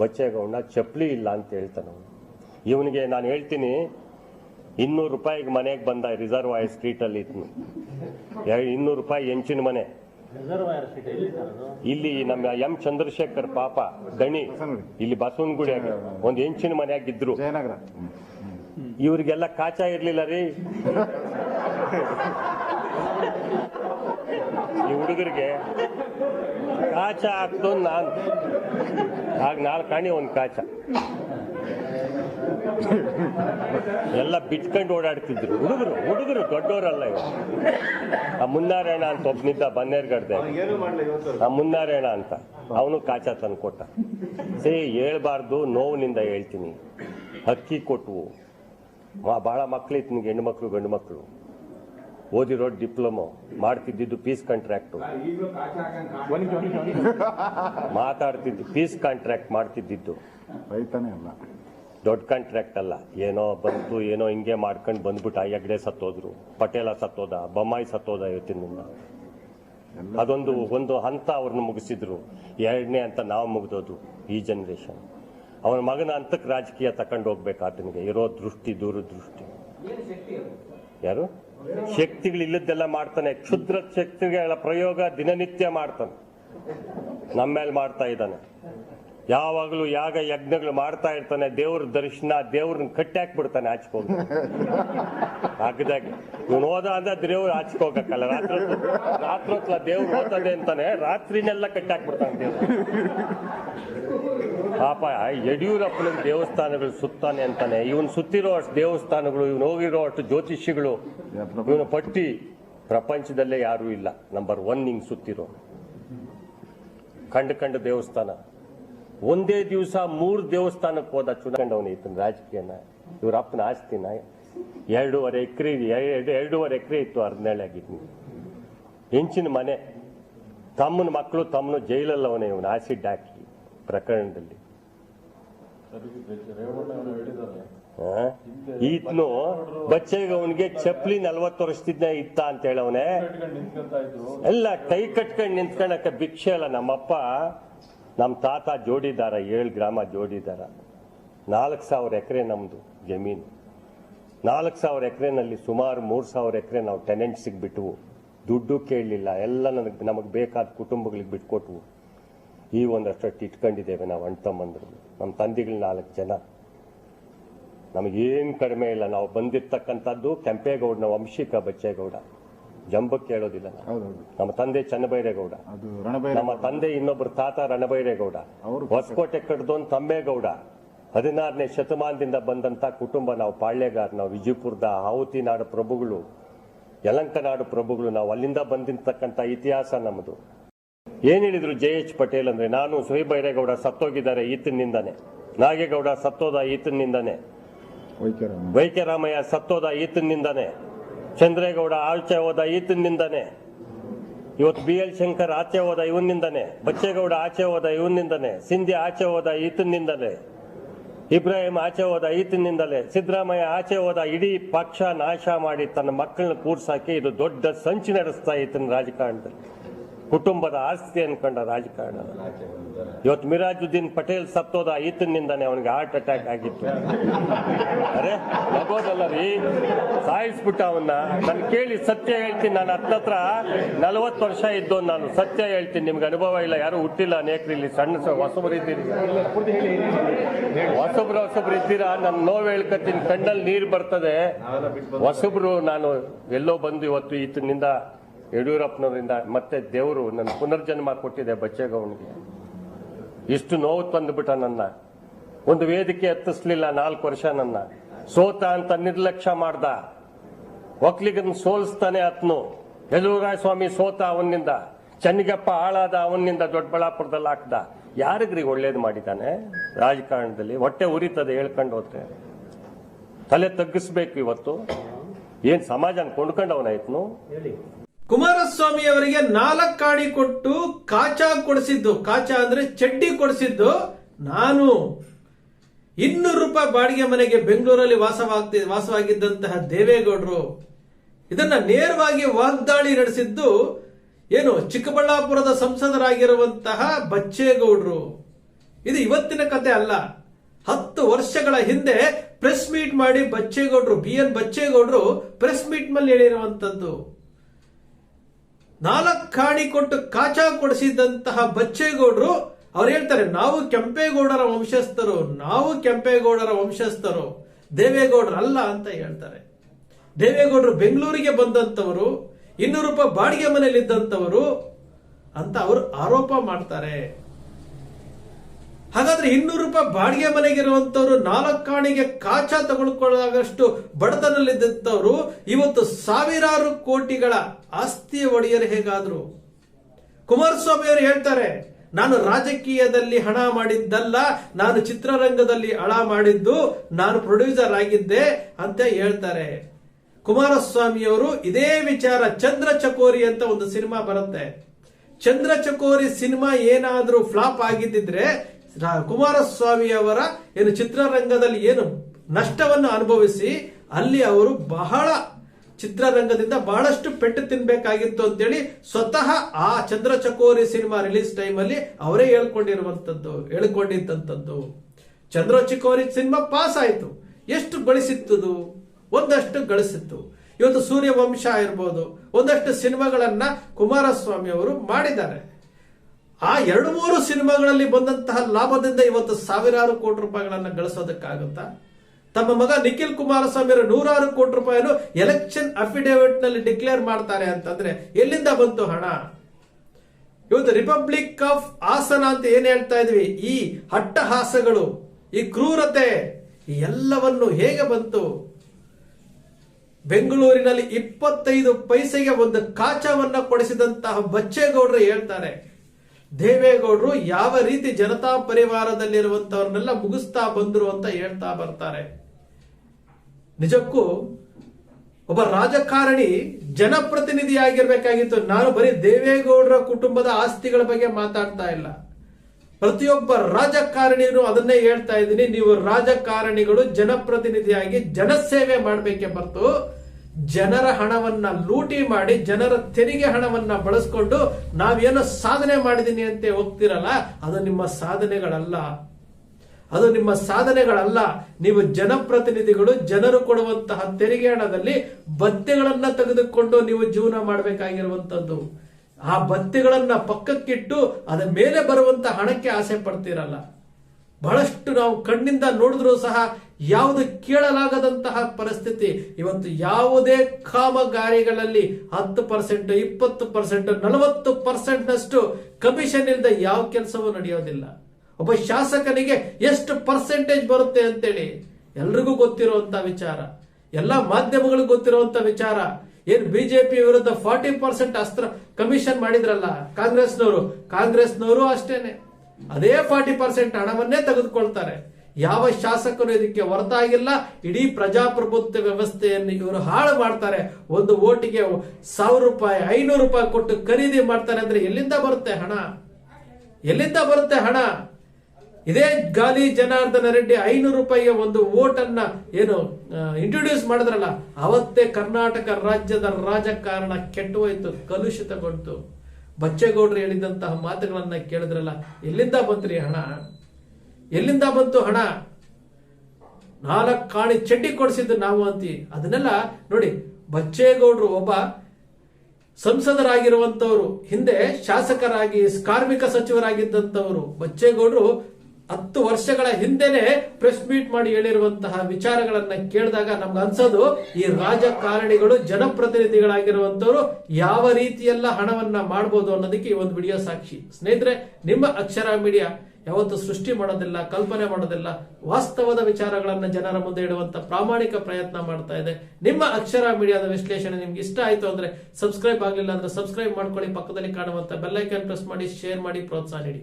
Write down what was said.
ಬಚ್ಚೇಗೌಡ ಚಪ್ಪಲಿ ಇಲ್ಲ ಅಂತ ಹೇಳ್ತಾನೆ ಇವನಿಗೆ ನಾನು ಹೇಳ್ತೀನಿ ಇನ್ನೂರು ರೂಪಾಯಿಗೆ ಮನೆಗೆ ಬಂದ ರಿಸರ್ವಾಯರ್ ಸ್ಟ್ರೀಟಲ್ಲಿ ಇತ್ತು ಇನ್ನೂರು ರೂಪಾಯಿ ಹೆಂಚಿನ ಮನೆ. ಇಲ್ಲಿ ನಮ್ಮ ಎಂ ಚಂದ್ರಶೇಖರ್ ಪಾಪ ಗಣಿ ಇಲ್ಲಿ ಬಸವನಗುಡಿಯಾಗ ಒಂದು ಹೆಂಚಿನ ಮನೆಯಾಗಿದ್ರು ಜಯನಗರ. ಇವ್ರಿಗೆಲ್ಲ ಕಾಚ ಇರ್ಲಿಲ್ಲ ರೀ. ಈ ಹುಡುಗರಿಗೆ ಕಾಚ ಹಾಕ್ದು ನಾನು. ಆಗ ನಾಲ್ಕು ಕಾಣಿ ಒಂದು ಕಾಚ. ಎಲ್ಲ ಬಿಟ್ಕೊಂಡು ಓಡಾಡ್ತಿದ್ರು. ಹುಡುಗರು ಹುಡುಗರು ದೊಡ್ಡವರಲ್ಲ ಇವರು. ಆ ಮುನ್ನಾರಾಯಣ ಅಂತ ಒಬ್ಬನಿದ್ದ ಬನ್ನೇರ್ಗಡ್ದೆ. ಆ ಮುನ್ನಾರಾಯಣ ಅಂತ. ಅವನು ಕಾಚ ತಂದು ಕೊಟ್ಟ. ಸೇ, ಹೇಳ್ಬಾರ್ದು, ನೋವಿನಿಂದ ಹೇಳ್ತೀನಿ. ಅಕ್ಕಿ ಕೊಟ್ಟವು ಬಹಳ ಮಕ್ಳಿತ್ತು ನಿಮ್ಗೆ ಹೆಣ್ಣು ಮಕ್ಳು, ಗಂಡು ಮಕ್ಕಳು ಓದಿರೋ ಡಿಪ್ಲೊಮೊ ಮಾಡ್ತಿದ್ದಿದ್ದು ಪೀಸ್ ಕಾಂಟ್ರಾಕ್ಟ್. ಮಾತಾಡ್ತಿದ್ದು ಪೀಸ್ ಕಾಂಟ್ರಾಕ್ಟ್ ಮಾಡ್ತಿದ್ದಿದ್ದು. ರೈತನೇ ಅಲ್ಲ. ದೊಡ್ಡ ಕಾಂಟ್ರಾಕ್ಟ್ ಅಲ್ಲ. ಏನೋ ಬಂತು ಏನೋ ಹಿಂಗೆ ಮಾಡ್ಕೊಂಡು ಬಂದ್ಬಿಟ್ಟು ಹೆಗ್ಡೆ ಸತ್ತೋದ್ರು. ಪಟೇಲ ಸತ್ತೋದ ಬೊಮ್ಮಾಯಿ ಸತ್ತೋದ ಇವತ್ತಿನಿಂದ ಅದೊಂದು ಒಂದು ಹಂತ ಅವ್ರನ್ನ ಮುಗಿಸಿದ್ರು. ಎರಡನೇ ಅಂತ ನಾವು ಮುಗಿದೋದು ಈ ಜನರೇಷನ್ ಅವನ ಮಗನ ಹಂತಕ್ಕೆ ರಾಜಕೀಯ ತಕೊಂಡು ಹೋಗ್ಬೇಕು ಆತನಿಗೆ. ಇರೋ ದೃಷ್ಟಿ ದೂರದೃಷ್ಟಿ ಯಾರು? ಶಕ್ತಿಗಳಿಲ್ಲದ್ದೆಲ್ಲ ಮಾಡ್ತಾನೆ. ಕ್ಷುದ್ರ ಶಕ್ತಿಗಳ ಪ್ರಯೋಗ ದಿನನಿತ್ಯ ಮಾಡ್ತಾನೆ. ನಮ್ಮ ಮೇಲೆ ಮಾಡ್ತಾ ಇದ್ದಾನೆ. ಯಾವಾಗಲೂ ಯಾಗ ಯಜ್ಞಗಳು ಮಾಡ್ತಾ ಇರ್ತಾನೆ. ದೇವ್ರ ದರ್ಶನ, ದೇವ್ರನ್ನ ಕಟ್ಟಿ ಹಾಕ್ಬಿಡ್ತಾನೆ ಆಚ್ಕೋಗಿ ಹಾಕಿದಾಗ ಇವನು ಹೋದ ಅಂದ್ರೆ ದೇವ್ರು ಆಚ್ಕೋಗಕ್ಕಲ್ಲ ರಾತ್ರಿ ರಾತ್ರಿ ದೇವ್ರು ಹೋಗ್ತದೆ ಅಂತಾನೆ. ರಾತ್ರಿನೆಲ್ಲ ಕಟ್ಟಿ ಹಾಕ್ಬಿಡ್ತಾನೆ ದೇವ್ರು. ಪಾಪ ಯಡಿಯೂರಪ್ಪನ ದೇವಸ್ಥಾನಗಳು ಸುತ್ತಾನೆ ಅಂತಾನೆ. ಇವನು ಸುತ್ತಿರೋ ಅಷ್ಟು ದೇವಸ್ಥಾನಗಳು, ಇವನು ಹೋಗಿರೋ ಅಷ್ಟು ಜ್ಯೋತಿಷಿಗಳು ಇವನು ಪಟ್ಟಿ ಪ್ರಪಂಚದಲ್ಲೇ ಯಾರೂ ಇಲ್ಲ. ನಂಬರ್ ಒನ್ ಹಿಂಗೆ ಸುತ್ತಿರೋ. ಕಂಡು ಕಂಡು ದೇವಸ್ಥಾನ. ಒಂದೇ ದಿವಸ ಮೂರು ದೇವಸ್ಥಾನಕ್ಕೆ ಹೋದ ಚುನಾವಣೆ ಇತ್ತು ರಾಜಕೀಯನ. ಇವ್ರ ಅಪ್ಪನ ಆಸ್ತಿನ. ಎರಡೂವರೆ ಎಕರೆ, ಎರಡು, ಎರಡೂವರೆ ಎಕರೆ ಇತ್ತು ಹರ್ನೇಳಾಗಿದ್ದು ಹೆಂಚಿನ ಮನೆ. ತಮ್ಮನ ಮಕ್ಕಳು ತಮ್ಮನು ಜೈಲಲ್ಲಿ ಅವನೇ ಇವನು ಆಸಿಡ್ ಹಾಕಿ ಪ್ರಕರಣದಲ್ಲಿ? ಈತ್ನು ಬಚ್ಚೆಗೆ ಅವನಿಗೆ ಚಪ್ಲಿ ನಲ್ವತ್ತು ವರ್ಷದಿಂದ ಇತ್ತ ಅಂತ ಹೇಳವನೆ. ಎಲ್ಲ ಕೈ ಕಟ್ಕೊಂಡು ನಿಂತ್ಕೊಳಕ ಭಿಕ್ಷೆ ಅಲ್ಲ. ನಮ್ಮಪ್ಪ ನಮ್ಮ ತಾತ ಜೋಡಿದಾರ ಏಳು ಗ್ರಾಮ ಜೋಡಿದಾರ. ನಾಲ್ಕು ಸಾವಿರ ಎಕರೆ ನಮ್ಮದು ಜಮೀನು. ನಾಲ್ಕು ಸಾವಿರ ಎಕರೆನಲ್ಲಿ ಸುಮಾರು ಮೂರು ಸಾವಿರ ಎಕರೆ ನಾವು ಟೆನೆಂಟ್ಸಿಗೆ ಬಿಟ್ಟವು ದುಡ್ಡು ಕೇಳಲಿಲ್ಲ. ಎಲ್ಲ ನನಗೆ ನಮಗೆ ಬೇಕಾದ ಕುಟುಂಬಗಳಿಗೆ ಬಿಟ್ಕೊಟ್ವು. ಈ ಒಂದಷ್ಟು ಇಟ್ಕೊಂಡಿದ್ದೇವೆ ನಾವು ಅಣ್ಣ ತಮ್ಮಂದ್ರು ನಮ್ಮ ತಂದೆಗಳು ನಾಲ್ಕು ಜನ. ನಮಗೇನು ಕಡಿಮೆ ಇಲ್ಲ. ನಾವು ಬಂದಿರ್ತಕ್ಕಂಥದ್ದು ನಾವು ವಂಶಿಕ ಬಚ್ಚೇಗೌಡ. ಜಂಬಕ್ಕೆ ಹೇಳೋದಿಲ್ಲ ನಾವು. ನಮ್ಮ ತಂದೆ ಚನ್ನಬೈರೇಗೌಡ ನಮ್ಮ ತಂದೆ ಇನ್ನೊಬ್ಬರು ತಾತ ರಣಬೈರೇಗೌಡ ಹೊಸಕೋಟೆ ಕಟ್ಟದೊಂದು ತಮ್ಮೇಗೌಡ. ಹದಿನಾರನೇ ಶತಮಾನದಿಂದ ಬಂದಂತ ಕುಟುಂಬ ನಾವು ಪಾಳ್ಯಗಾರ ನಾವು ವಿಜಯಪುರದ ಆಹುತಿ ನಾಡು ಪ್ರಭುಗಳು ಯಲಂಕ ನಾಡು ಪ್ರಭುಗಳು. ನಾವು ಅಲ್ಲಿಂದ ಬಂದಿರ್ತಕ್ಕಂಥ ಇತಿಹಾಸ ನಮ್ಮದು ಏನ್ ಹೇಳಿದ್ರು ಜೆ ಎಚ್ ಪಟೇಲ್ ಅಂದ್ರೆ? ನಾನು ಸುಹೇಬ್ ಬೈರೇಗೌಡ ಸತ್ತೋಗಿದ್ದಾರೆ ಈತನಿಂದಾನೆ. ನಾಗೇಗೌಡ ಸತ್ತೋದ ಈತನಿಂದಾನೆ. ವೈಕ್ಯರ ವೈಕ್ಯರಾಮಯ್ಯ ಸತ್ತೋದ ಈತನಿಂದಾನೆ. ಚಂದ್ರೇಗೌಡ ಆಚೆ ಹೋದ ಈತನಿಂದಾನೆ. ಇವತ್ತು ಬಿ ಎಲ್ ಶಂಕರ್ ಆಚೆ ಹೋದ ಇವನಿಂದಾನೆ. ಬಚ್ಚೇಗೌಡ ಆಚೆ ಹೋದ ಇವನಿಂದಾನೆ. ಸಿಂಧಿ ಆಚೆ ಹೋದ ಈತನಿಂದಲೇ. ಇಬ್ರಾಹಿಂ ಆಚೆ ಹೋದ ಈತನಿಂದಲೇ. ಸಿದ್ದರಾಮಯ್ಯ ಆಚೆ ಹೋದ ಇಡೀ ಪಕ್ಷ ನಾಶ ಮಾಡಿ ತನ್ನ ಮಕ್ಕಳನ್ನ ಕೂರ್ಸಾಕಿ ಇದು ದೊಡ್ಡ ಸಂಚು ನಡೆಸ್ತಾ ಈತನ ರಾಜಕಾರಣದಲ್ಲಿ. ಕುಟುಂಬದ ಆಸ್ತಿ ಅನ್ಕೊಂಡ ರಾಜಕಾರಣ. ಇವತ್ತು ಮಿರಾಜುದ್ದೀನ್ ಪಟೇಲ್ ಸತ್ತೋದ ಈತನಿಂದಾನೆ ಅವನಿಗೆ ಹಾರ್ಟ್ ಅಟ್ಯಾಕ್ ಆಗಿತ್ತು. ಅರೆ ನಗೋದಲ್ಲ ರೀ ಸಾಯಿಸ್ಬಿಟ್ಟ ಅವನ್ನ. ನಾನು ಕೇಳಿ ಸತ್ಯ ಹೇಳ್ತೀನಿ, ನಾನು ಹತ್ತತ್ರ ನಲವತ್ತು ವರ್ಷ ಇದ್ದು ನಾನು. ಸತ್ಯ ಹೇಳ್ತೀನಿ, ನಿಮ್ಗೆ ಅನುಭವ ಇಲ್ಲ, ಯಾರು ಹುಟ್ಟಿಲ್ಲ ಅನೇಕರು ಇಲ್ಲಿ, ಸಣ್ಣ ಹೊಸಬ್ರು ಇದ್ದೀರಿ. ಹೊಸಬ್ರು ಹೊಸಬ್ರು ಇದ್ದೀರಾ? ನಾನು ನೋವು ಹೇಳ್ಕತ್ತೀನಿ, ಕಣ್ಣಲ್ಲಿ ನೀರು ಬರ್ತದೆ. ಹೊಸಬ್ರು, ನಾನು ಎಲ್ಲೋ ಬಂದು ಇವತ್ತು ಈತನಿಂದ ಯಡಿಯೂರಪ್ಪನವರಿಂದ ಮತ್ತೆ ದೇವರು ನನ್ನ ಪುನರ್ಜನ್ಮ ಕೊಟ್ಟಿದೆ ಬಚ್ಚೇಗೌನಿಗೆ ಇಷ್ಟು ನೋವು ತಂದುಬಿಟ್ಟ ನನ್ನ. ಒಂದು ವೇದಿಕೆ ಹತ್ತಿಸ್ಲಿಲ್ಲ ನಾಲ್ಕು ವರ್ಷ ನನ್ನ. ಸೋತ ಅಂತ ನಿರ್ಲಕ್ಷ್ಯ ಮಾಡ್ದ. ಒಕ್ಲಿಗನ್ ಸೋಲಿಸ್ತಾನೆ ಆತ್ನು. ಯಲೂರಾಯ ಸ್ವಾಮಿ ಸೋತ ಅವನಿಂದ. ಚನ್ನಿಗಪ್ಪ ಹಾಳಾದ ಅವನಿಂದ ದೊಡ್ಡಬಳ್ಳಾಪುರದಲ್ಲಿ ಹಾಕ್ದ. ಯಾರಿಗ್ರಿ ಒಳ್ಳೇದು ಮಾಡಿದ್ದಾನೆ? ರಾಜಕಾರಣದಲ್ಲಿ ಹೊಟ್ಟೆ ಉರಿತದೆ ಹೇಳ್ಕೊಂಡು ಹೋದ್ರೆ. ತಲೆ ತಗ್ಗಿಸ್ಬೇಕು ಇವತ್ತು. ಏನ್ ಸಮಾಜನ ಕೊಂಡ್ಕೊಂಡವನಾಯ್ತನು? ಕುಮಾರಸ್ವಾಮಿ ಅವರಿಗೆ ನಾಲ್ಕು ಕಾಡಿ ಕೊಟ್ಟು ಕಾಚಾ ಕೊಡಿಸಿದ್ದು. ಕಾಚಾ ಅಂದ್ರೆ ಚಡ್ಡಿ ಕೊಡಿಸಿದ್ದು ನಾನು. ಇನ್ನೂರು ರೂಪಾಯಿ ಬಾಡಿಗೆ ಮನೆಗೆ ಬೆಂಗಳೂರಲ್ಲಿ ವಾಸವಾಗ್ತಿ, ವಾಸವಾಗಿದ್ದಂತಹ ದೇವೇಗೌಡರು. ಇದನ್ನ ನೇರವಾಗಿ ವಾಗ್ದಾಳಿ ನಡೆಸಿದ್ದು ಏನು ಚಿಕ್ಕಬಳ್ಳಾಪುರದ ಸಂಸದರಾಗಿರುವಂತಹ ಬಚ್ಚೇಗೌಡರು. ಇದು ಇವತ್ತಿನ ಕತೆ ಅಲ್ಲ. ಹತ್ತು ವರ್ಷಗಳ ಹಿಂದೆ ಪ್ರೆಸ್ ಮೀಟ್ ಮಾಡಿ ಬಚ್ಚೇಗೌಡರು, ಬಿ ಎನ್ ಬಚ್ಚೇಗೌಡರು ಪ್ರೆಸ್ ಮೀಟ್ ಮೇಲೆ ಹೇಳಿರುವಂತದ್ದು. ನಾಲ್ಕು ಕಾಣಿ ಕೊಟ್ಟು ಕಾಚಾ ಕೊಡಿಸಿದಂತಹ ಬಚ್ಚೇಗೌಡರು, ಅವ್ರು ಹೇಳ್ತಾರೆ, ನಾವು ಕೆಂಪೇಗೌಡರ ವಂಶಸ್ಥರು, ನಾವು ಕೆಂಪೇಗೌಡರ ವಂಶಸ್ಥರು, ದೇವೇಗೌಡರು ಅಲ್ಲ ಅಂತ ಹೇಳ್ತಾರೆ. ದೇವೇಗೌಡರು ಬೆಂಗಳೂರಿಗೆ ಬಂದಂತವರು ಇನ್ನೂರು ರೂಪಾಯಿ ಬಾಡಿಗೆ ಮನೆಯಲ್ಲಿ ಇದ್ದಂತವರು ಅಂತ ಅವರು ಆರೋಪ ಮಾಡ್ತಾರೆ. ಹಾಗಾದ್ರೆ ಇನ್ನೂರು ರೂಪಾಯಿ ಬಾಡಿಗೆ ಮನೆಗಿರುವಂತವ್ರು ನಾಲ್ಕು ಕಾಣಿಗೆ ಕಾಚಾ ತಗೊಳ್ಕೊಳ್ಳಾಗಷ್ಟು ಬಡತನಲ್ಲಿದ್ದಂಥವ್ರು ಇವತ್ತು ಸಾವಿರಾರು ಕೋಟಿಗಳ ಆಸ್ತಿಯ ಒಡೆಯರು ಹೇಗಾದ್ರು? ಕುಮಾರಸ್ವಾಮಿ ಅವರು ಹೇಳ್ತಾರೆ, ನಾನು ರಾಜಕೀಯದಲ್ಲಿ ಹಣ ಮಾಡಿದ್ದಲ್ಲ, ನಾನು ಚಿತ್ರರಂಗದಲ್ಲಿ ಹಣ ಮಾಡಿದ್ದು, ನಾನು ಪ್ರೊಡ್ಯೂಸರ್ ಆಗಿದ್ದೆ ಅಂತ ಹೇಳ್ತಾರೆ. ಕುಮಾರಸ್ವಾಮಿ ಅವರು ಇದೇ ವಿಚಾರ ಚಂದ್ರ ಚಕೋರಿ ಅಂತ ಒಂದು ಸಿನಿಮಾ ಬರುತ್ತೆ. ಚಂದ್ರ ಚಕೋರಿ ಸಿನಿಮಾ ಏನಾದ್ರೂ ಫ್ಲಾಪ್ ಆಗಿದ್ದಿದ್ರೆ ಕುಮಾರಸ್ವಾಮಿ ಅವರ ಏನು ಚಿತ್ರರಂಗದಲ್ಲಿ ಏನು ನಷ್ಟವನ್ನು ಅನುಭವಿಸಿ, ಅಲ್ಲಿ ಅವರು ಬಹಳ ಚಿತ್ರರಂಗದಿಂದ ಬಹಳಷ್ಟು ಪೆಟ್ಟು ತಿನ್ಬೇಕಾಗಿತ್ತು ಅಂತೇಳಿ ಸ್ವತಃ ಆ ಚಂದ್ರ ಚಕೋರಿ ಸಿನಿಮಾ ರಿಲೀಸ್ ಟೈಮ್ ಅಲ್ಲಿ ಅವರೇ ಹೇಳ್ಕೊಂಡಿರುವಂತದ್ದು ಹೇಳ್ಕೊಂಡಿದ್ದಂಥದ್ದು. ಚಂದ್ರ ಚಕೋರಿ ಸಿನಿಮಾ ಪಾಸ್ ಆಯಿತು ಎಷ್ಟು ಗಳಿಸಿತ್ತದು? ಒಂದಷ್ಟು ಗಳಿಸಿತ್ತು. ಇವತ್ತು ಸೂರ್ಯವಂಶ ಇರ್ಬೋದು, ಒಂದಷ್ಟು ಸಿನಿಮಾಗಳನ್ನ ಕುಮಾರಸ್ವಾಮಿ ಅವರು ಮಾಡಿದ್ದಾರೆ. ಆ ಎರಡು ಮೂರು ಸಿನಿಮಾಗಳಲ್ಲಿ ಬಂದಂತಹ ಲಾಭದಿಂದ ಇವತ್ತು ಸಾವಿರಾರು ಕೋಟಿ ರೂಪಾಯಿಗಳನ್ನು ಗಳಿಸೋದಕ್ಕಾಗುತ್ತಾ? ತಮ್ಮ ಮಗ ನಿಖಿಲ್ ಕುಮಾರಸ್ವಾಮಿ ನೂರಾರು ಕೋಟಿ ರೂಪಾಯಿಯನ್ನು ಎಲೆಕ್ಷನ್ ಅಫಿಡೇವಿಟ್ನಲ್ಲಿ ಡಿಕ್ಲೇರ್ ಮಾಡ್ತಾರೆ ಅಂತಂದ್ರೆ ಎಲ್ಲಿಂದ ಬಂತು ಹಣ? ಇವತ್ತು ರಿಪಬ್ಲಿಕ್ ಆಫ್ ಹಾಸನ ಅಂತ ಏನ್ ಹೇಳ್ತಾ ಇದ್ವಿ? ಈ ಹಟ್ಟಹಾಸಗಳು, ಈ ಕ್ರೂರತೆ, ಈ ಎಲ್ಲವನ್ನು ಹೇಗೆ ಬಂತು? ಬೆಂಗಳೂರಿನಲ್ಲಿ ಇಪ್ಪತ್ತೈದು ಪೈಸೆಗೆ ಒಂದು ಕಾಚವನ್ನ ಕೊಡಿಸಿದಂತಹ ಬಚ್ಚೇಗೌಡರು ಹೇಳ್ತಾರೆ ದೇವೇಗೌಡರು ಯಾವ ರೀತಿ ಜನತಾ ಪರಿವಾರದಲ್ಲಿರುವಂತವ್ರನ್ನೆಲ್ಲ ಮುಗಿಸ್ತಾ ಬಂದ್ರು ಅಂತ ಹೇಳ್ತಾ ಬರ್ತಾರೆ. ನಿಜಕ್ಕೂ ಒಬ್ಬ ರಾಜಕಾರಣಿ ಜನಪ್ರತಿನಿಧಿಯಾಗಿರ್ಬೇಕಾಗಿತ್ತು. ನಾನು ಬರೀ ದೇವೇಗೌಡರ ಕುಟುಂಬದ ಆಸ್ತಿಗಳ ಬಗ್ಗೆ ಮಾತಾಡ್ತಾ ಇಲ್ಲ. ಪ್ರತಿಯೊಬ್ಬ ರಾಜಕಾರಣಿಯರು ಅದನ್ನೇ ಹೇಳ್ತಾ ಇದ್ದೀನಿ. ನೀವು ರಾಜಕಾರಣಿಗಳು ಜನಪ್ರತಿನಿಧಿಯಾಗಿ ಜನಸೇವೆ ಮಾಡಬೇಕೆ ಹೊರತು ಜನರ ಹಣವನ್ನ ಲೂಟಿ ಮಾಡಿ ಜನರ ತೆರಿಗೆ ಹಣವನ್ನ ಬಳಸ್ಕೊಂಡು ನಾವೇನೋ ಸಾಧನೆ ಮಾಡಿದೀನಿ ಅಂತ ಹೋಗ್ತಿರಲ್ಲ, ಅದು ನಿಮ್ಮ ಸಾಧನೆಗಳಲ್ಲ. ಅದು ನಿಮ್ಮ ಸಾಧನೆಗಳಲ್ಲ. ನೀವು ಜನಪ್ರತಿನಿಧಿಗಳು, ಜನರು ಕೊಡುವಂತಹ ತೆರಿಗೆ ಹಣದಲ್ಲಿ ಬತ್ತೆಗಳನ್ನ ತೆಗೆದುಕೊಂಡು ನೀವು ಜೀವನ ಮಾಡಬೇಕಾಗಿರುವಂತದ್ದು. ಆ ಬತ್ತೆಗಳನ್ನ ಪಕ್ಕಕ್ಕಿಟ್ಟು ಅದ ಮೇಲೆ ಬರುವಂತ ಹಣಕ್ಕೆ ಆಸೆ ಪಡ್ತಿರಲ್ಲ. ಬಹಳಷ್ಟು ನಾವು ಕಣ್ಣಿಂದ ನೋಡಿದ್ರು ಸಹ ಯಾವುದು ಕೇಳಲಾಗದಂತಹ ಪರಿಸ್ಥಿತಿ? ಇವತ್ತು ಯಾವುದೇ ಕಾಮಗಾರಿಗಳಲ್ಲಿ ಹತ್ತು ಪರ್ಸೆಂಟ್, ಇಪ್ಪತ್ತು ಪರ್ಸೆಂಟ್, ನಲವತ್ತು ಪರ್ಸೆಂಟ್ ನಷ್ಟು ಕಮಿಷನ್ ಇಲ್ಲದೆ ಯಾವ ಕೆಲಸವೂ ನಡೆಯೋದಿಲ್ಲ. ಒಬ್ಬ ಶಾಸಕನಿಗೆ ಎಷ್ಟು ಪರ್ಸೆಂಟೇಜ್ ಬರುತ್ತೆ ಅಂತೇಳಿ ಎಲ್ರಿಗೂ ಗೊತ್ತಿರುವಂತ ವಿಚಾರ. ಎಲ್ಲ ಮಾಧ್ಯಮಗಳಿಗೂ ಗೊತ್ತಿರುವಂತ ವಿಚಾರ. ಏನ್ ಬಿಜೆಪಿ ವಿರುದ್ಧ ಫಾರ್ಟಿ ಪರ್ಸೆಂಟ್ ಅಸ್ತ್ರ ಕಮಿಷನ್ ಮಾಡಿದ್ರಲ್ಲ ಕಾಂಗ್ರೆಸ್ನವರು? ಕಾಂಗ್ರೆಸ್ನವರು ಅಷ್ಟೇನೆ. ಅದೇ ಫಾರ್ಟಿ ಪರ್ಸೆಂಟ್ ಹಣವನ್ನೇ ತೆಗೆದುಕೊಳ್ತಾರೆ. ಯಾವ ಶಾಸಕರು ಇದಕ್ಕೆ ಹೊರತಾಗಿಲ್ಲ? ಇಡೀ ಪ್ರಜಾಪ್ರಭುತ್ವ ವ್ಯವಸ್ಥೆಯನ್ನು ಇವರು ಹಾಳು ಮಾಡ್ತಾರೆ. ಒಂದು ಓಟಿಗೆ ಸಾವಿರ ರೂಪಾಯಿ, ಐನೂರು ರೂಪಾಯಿ ಕೊಟ್ಟು ಖರೀದಿ ಮಾಡ್ತಾರೆ ಅಂದ್ರೆ ಎಲ್ಲಿಂದ ಬರುತ್ತೆ ಹಣ? ಎಲ್ಲಿಂದ ಬರುತ್ತೆ ಹಣ? ಇದೇ ಗಾಲಿ ಜನಾರ್ದನ ರೆಡ್ಡಿ ಐನೂರು ರೂಪಾಯಿಗೆ ಒಂದು ಓಟ್ ಏನು ಇಂಟ್ರೊಡ್ಯೂಸ್ ಮಾಡಿದ್ರಲ್ಲ, ಅವತ್ತೇ ಕರ್ನಾಟಕ ರಾಜ್ಯದ ರಾಜಕಾರಣ ಕೆಟ್ಟು ಹೋಯ್ತು ಕಲುಷಿತಗೊಂಡು. ಬಚ್ಚೇಗೌಡರು ಹೇಳಿದಂತಹ ಮಾತುಗಳನ್ನ ಕೇಳಿದ್ರಲ್ಲ, ಎಲ್ಲಿಂದ ಬಂತ್ರಿ ಹಣ? ಎಲ್ಲಿಂದ ಬಂತು ಹಣ? ನಾಲ್ಕು ಕಾಣಿ ಚಡ್ಡಿ ಕೊಡಿಸಿದ್ದು ನಾವು ಅಂತೀವಿ ಅದನ್ನೆಲ್ಲ ನೋಡಿ, ಬಚ್ಚೇಗೌಡರು ಒಬ್ಬ ಸಂಸದರಾಗಿರುವಂತವರು, ಹಿಂದೆ ಶಾಸಕರಾಗಿ, ಕಾರ್ಮಿಕ ಸಚಿವರಾಗಿದ್ದಂಥವರು ಬಚ್ಚೇಗೌಡರು ಹತ್ತು ವರ್ಷಗಳ ಹಿಂದೆನೆ ಪ್ರೆಸ್ ಮೀಟ್ ಮಾಡಿ ಹೇಳಿರುವಂತಹ ವಿಚಾರಗಳನ್ನ ಕೇಳಿದಾಗ ನಮ್ಗೆ ಅನ್ಸೋದು, ಈ ರಾಜಕಾರಣಿಗಳು ಜನಪ್ರತಿನಿಧಿಗಳಾಗಿರುವಂತವರು ಯಾವ ರೀತಿಯೆಲ್ಲ ಹಣವನ್ನ ಮಾಡಬಹುದು ಅನ್ನೋದಕ್ಕೆ ಈ ಒಂದು ವಿಡಿಯೋ ಸಾಕ್ಷಿ. ಸ್ನೇಹಿತರೆ, ನಿಮ್ಮ ಅಕ್ಷರ ಮೀಡಿಯಾ ಯಾವತ್ತು ಸೃಷ್ಟಿ ಮಾಡೋದಿಲ್ಲ, ಕಲ್ಪನೆ ಮಾಡೋದಿಲ್ಲ, ವಾಸ್ತವದ ವಿಚಾರಗಳನ್ನ ಜನರ ಮುಂದೆ ಇಡುವಂತ ಪ್ರಾಮಾಣಿಕ ಪ್ರಯತ್ನ ಮಾಡ್ತಾ ಇದೆ. ನಿಮ್ಮ ಅಕ್ಷರ ಮೀಡಿಯಾದ ವಿಶ್ಲೇಷಣೆ ನಿಮ್ಗೆ ಇಷ್ಟ ಆಯ್ತು ಅಂದ್ರೆ ಸಬ್ಸ್ಕ್ರೈಬ್ ಆಗಲಿಲ್ಲ ಅಂದ್ರೆ ಸಬ್ಸ್ಕ್ರೈಬ್ ಮಾಡ್ಕೊಳ್ಳಿ, ಪಕ್ಕದಲ್ಲಿ ಕಾಣುವಂತ ಬೆಲ್ಲೈಕನ್ ಪ್ರೆಸ್ ಮಾಡಿ ಶೇರ್ ಮಾಡಿ, ಪ್ರೋತ್ಸಾಹ ನೀಡಿ.